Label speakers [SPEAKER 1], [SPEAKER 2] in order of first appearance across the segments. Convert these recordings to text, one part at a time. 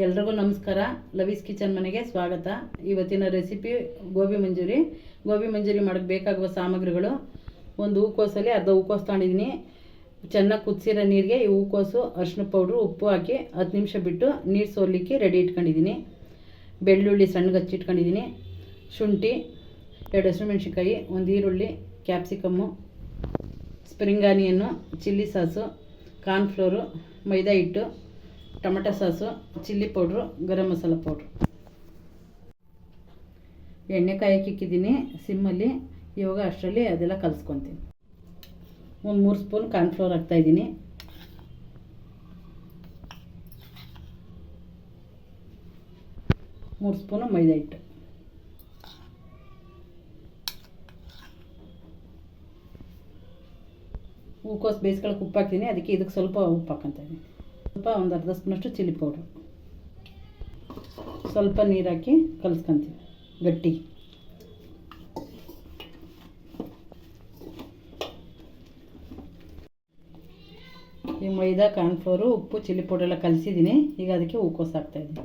[SPEAKER 1] ಎಲ್ರಿಗೂ ನಮಸ್ಕಾರ. ಲವೀಸ್ ಕಿಚನ್ ಮನೆಗೆ ಸ್ವಾಗತ. ಇವತ್ತಿನ ರೆಸಿಪಿ ಗೋಬಿ ಮಂಜೂರಿ. ಗೋಬಿ ಮಂಜೂರಿ ಮಾಡೋಕ್ಕೆ ಬೇಕಾಗುವ ಸಾಮಗ್ರಿಗಳು. ಒಂದು ಹೂಕೋಸಲ್ಲಿ ಅರ್ಧ ಹೂಕೋಸು ತಗೊಂಡಿದ್ದೀನಿ. ಚೆನ್ನಾಗಿ ಕುದಿಸಿರೋ ನೀರಿಗೆ ಈ ಹೂಕೋಸು ಅರಿಶಿನ ಪೌಡ್ರು, ಉಪ್ಪು ಹಾಕಿ ಹತ್ತು ನಿಮಿಷ ಬಿಟ್ಟು ನೀರು ಸೋಲಿಕ್ಕೆ ರೆಡಿ ಇಟ್ಕೊಂಡಿದ್ದೀನಿ. ಬೆಳ್ಳುಳ್ಳಿ ಸಣ್ಣಗೆ ಹಚ್ಚಿಟ್ಕೊಂಡಿದ್ದೀನಿ ಶುಂಠಿ, ಎರಡು ಹಸಿಮೆಣ್ಸಿನ್ಕಾಯಿ, ಒಂದು ಈರುಳ್ಳಿ capsicum spring onion chilli sauce cornflour ಮೈದಾ ಹಿಟ್ಟು tomato sauce, chilli powder, garam masala powder. ಎಣ್ಣೆ ಕಾಯಕ್ಕೆ ಇಕ್ಕಿದ್ದೀನಿ ಸಿಮ್ಮಲ್ಲಿ ಇವಾಗ ಅಷ್ಟರಲ್ಲಿ ಅದೆಲ್ಲ ಕಲಿಸ್ಕೊತೀನಿ. ಒಂದು ಮೂರು ಸ್ಪೂನ್ ಕಾರ್ನ್ಫ್ಲೋರ್ ಹಾಕ್ತಾಯಿದ್ದೀನಿ ಮೂರು ಸ್ಪೂನು ಮೈದಾ ಹಿಟ್ಟು. ಹೂಕೋಸು ಬೇಯಿಸ್ಕೊಳಕ್ಕೆ ಉಪ್ಪು ಹಾಕ್ತೀನಿ. ಅದಕ್ಕೆ ಇದಕ್ಕೆ ಸ್ವಲ್ಪ ಉಪ್ಪು ಹಾಕೊತಾಯಿದ್ದೀನಿ ಸ್ವಲ್ಪ ಒಂದು ಅರ್ಧ ಸ್ಪೂನಷ್ಟು ಚಿಲ್ಲಿ ಪೌಡ್ರು. ಸ್ವಲ್ಪ ನೀರು ಹಾಕಿ ಕಲಿಸ್ಕೊತೀವಿ, ಗಟ್ಟಿ. ಈ ಮೈದಾ ಕಾರ್ನ್ಫ್ಲೋರು, ಉಪ್ಪು, ಚಿಲ್ಲಿ ಪೌಡರ್ ಎಲ್ಲ ಕಲಿಸಿದ್ದೀನಿ ಈಗ ಅದಕ್ಕೆ ಹೂಕೋಸು ಹಾಕ್ತಾಯಿದ್ದೀನಿ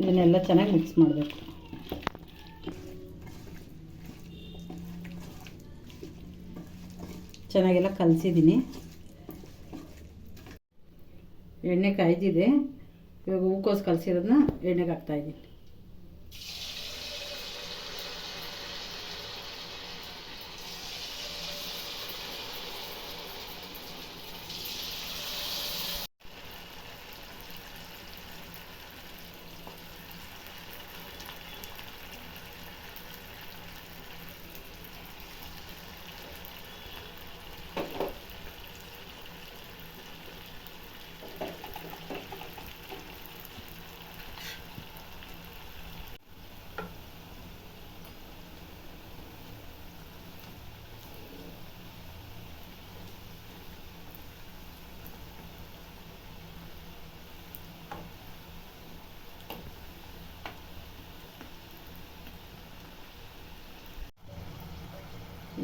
[SPEAKER 1] ಇದನ್ನೆಲ್ಲ ಚೆನ್ನಾಗಿ ಮಿಕ್ಸ್ ಮಾಡಬೇಕು. ಚೆನ್ನಾಗೆಲ್ಲ ಕಲಸಿದ್ದೀನಿ. ಎಣ್ಣೆ ಕಾಯ್ದಿದೆ. ಇವಾಗ ಹೂಕೋಸು ಕಲಸಿರೋದನ್ನ ಎಣ್ಣೆಗೆ ಹಾಕ್ತಾಯಿದ್ದೀನಿ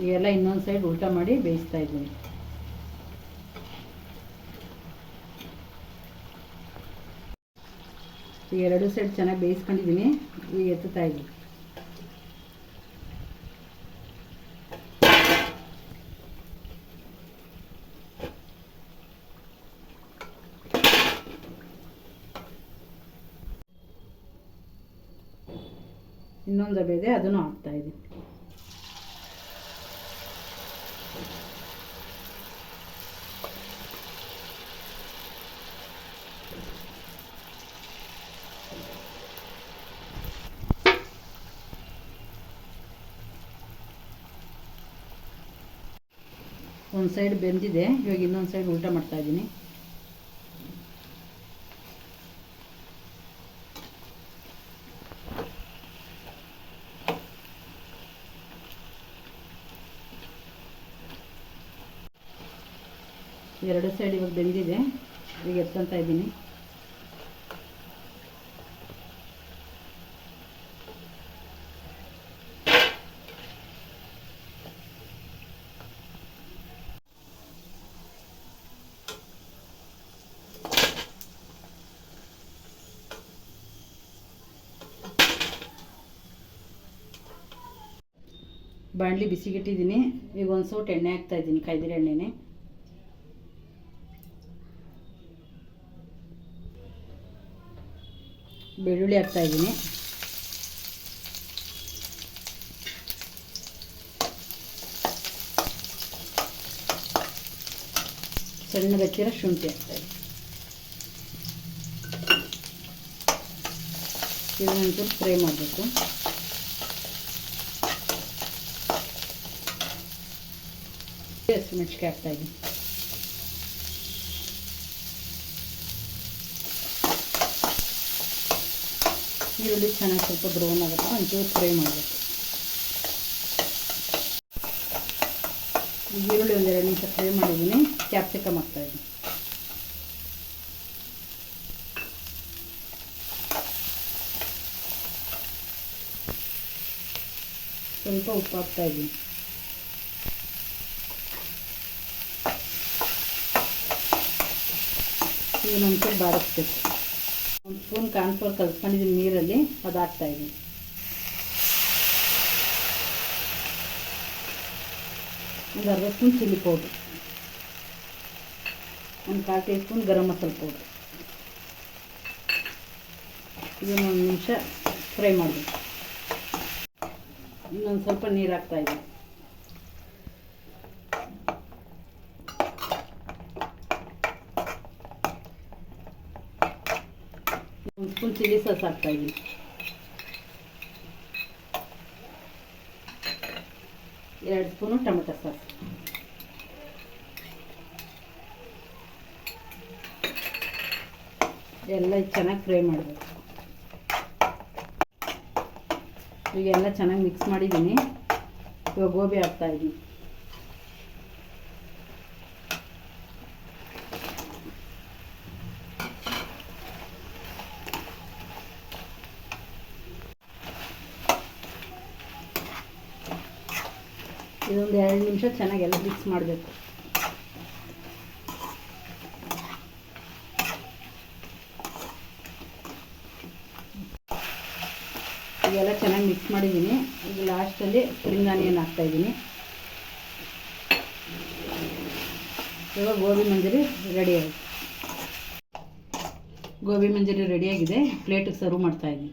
[SPEAKER 1] ಈಗೆಲ್ಲ ಇನ್ನೊಂದು ಸೈಡ್ ಊಟ ಮಾಡಿ ಬೇಯಿಸ್ತಾ ಇದ್ದೀನಿ. ಈ ಎರಡು ಸೈಡ್ ಚೆನ್ನಾಗಿ ಬೇಯಿಸ್ಕೊಂಡಿದ್ದೀನಿ. ಈಗ ಎತ್ತುತ್ತಾ ಇದ್ದೀನಿ. ಇನ್ನೊಂದು ಬೇದೆ ಅದನ್ನು ಹಾಕ್ತಾ ಇದ್ದೀನಿ. ಒಂದು ಸೈಡ್ ಬೆಂದಿದೆ ಇವಾಗ ಇನ್ನೊಂದು ಸೈಡ್ ಉಲ್ಟಾ ಮಾಡ್ತಾ ಇದ್ದೀನಿ. ಎರಡು ಸೈಡ್ ಇವಾಗ ಬೆಂದಿದೆ. ಈಗ ಎತ್ಕೊತಾ ಇದ್ದೀನಿ. ಬಾಣಲಿ ಬಿಸಿಗಿಟ್ಟಿದ್ದೀನಿ ಈಗ ಒಂದು ಸೌಟ್ ಎಣ್ಣೆ ಹಾಕ್ತಾ ಇದ್ದೀನಿ, ಕಾಯ್ದಿರ ಎಣ್ಣೆನೆ. ಬೆಳ್ಳುಳ್ಳಿ ಹಾಕ್ತಾ ಇದ್ದೀನಿ. ಸಣ್ಣ ಹಚ್ಚಿರೋ ಶುಂಠಿ ಹಾಕ್ತಾ ಇದ್ದೀನಿ. ಇದನ್ನೊಂಚೂರು ಫ್ರೈ ಮಾಡಬೇಕು. ಹಸಿಮೆಣ್ಸಿಕಾಯಿ ಹಾಕ್ತಾ ಈರುಳ್ಳಿ ಚೆನ್ನಾಗಿ ಸ್ವಲ್ಪ ಬ್ರೌನ್ ಆಗುತ್ತೆ ಒಂಚೂರು ಫ್ರೈ ಮಾಡಬೇಕು. ಈರುಳ್ಳಿ ಒಂದೆರಡು ನಿಮಿಷ ಫ್ರೈ ಮಾಡಿದ್ದೀನಿ ಕ್ಯಾಪ್ಸಿಕಮ್ ಹಾಕ್ತಾಯಿದ್ದೀನಿ ಸ್ವಲ್ಪ ಉಪ್ಪು ಹಾಕ್ತಾಯಿದ್ದೀನಿ ಇದನ್ನೊಂಚೂರು ಬಾರಿಸ್ಬೇಕು. ಒಂದು ಸ್ಪೂನ್ ಕಾರ್ನ್ಫ್ಲೋರ್ ಕಲ್ಸ್ಕೊಂಡಿದ್ದೀನಿ ನೀರಲ್ಲಿ ಅದು ಹಾಕ್ತಾಯಿದ್ದೀನಿ ಒಂದು ಅರ್ಧ ಸ್ಪೂನ್ ಚಿಲ್ಲಿ ಪೌಡ್ರ್. ಒಂದು ಕಾಲು tea spoon garam masala powder. ಇದನ್ನು ಒಂದು ನಿಮಿಷ ಫ್ರೈ ಮಾಡಬೇಕು. ಇನ್ನೊಂದು ಸ್ವಲ್ಪ ನೀರು ಹಾಕ್ತಾಯಿದ್ದೀನಿ ಒಂದು ಸ್ಪೂನ್ ಚಿಲ್ಲಿ ಸಾಸ್ ಹಾಕ್ತಾಯಿದ್ದೀನಿ ಎರಡು ಸ್ಪೂನು ಟೊಮೆಟೊ ಸಾಸ್. ಎಲ್ಲ ಚೆನ್ನಾಗಿ ಫ್ರೈ ಮಾಡಬೇಕು. ಈಗೆಲ್ಲ ಚೆನ್ನಾಗಿ ಮಿಕ್ಸ್ ಮಾಡಿದ್ದೀನಿ. ಇವಾಗ ಗೋಬಿ ಹಾಕ್ತಾಯಿದ್ದೀನಿ ಇದೊಂದು ಎರಡು ನಿಮಿಷ ಚೆನ್ನಾಗೆಲ್ಲ ಮಿಕ್ಸ್ ಮಾಡಬೇಕು. ಇದೆಲ್ಲ ಚೆನ್ನಾಗಿ ಮಿಕ್ಸ್ ಮಾಡಿದ್ದೀನಿ. ಈಗ ಲಾಸ್ಟಲ್ಲಿ ಸ್ಪ್ರಿಂಗ್ ಆನಿಯನ್ ಹಾಕ್ತಾಯಿದ್ದೀನಿ ಇವಾಗ ಗೋಬಿ ಮಂಜೂರಿ ರೆಡಿ ಆಯಿತು. ಗೋಬಿ ಮಂಜೂರಿ ರೆಡಿಯಾಗಿದೆ ಪ್ಲೇಟಿಗೆ ಸರ್ವ್ ಮಾಡ್ತಾಯಿದ್ದೀನಿ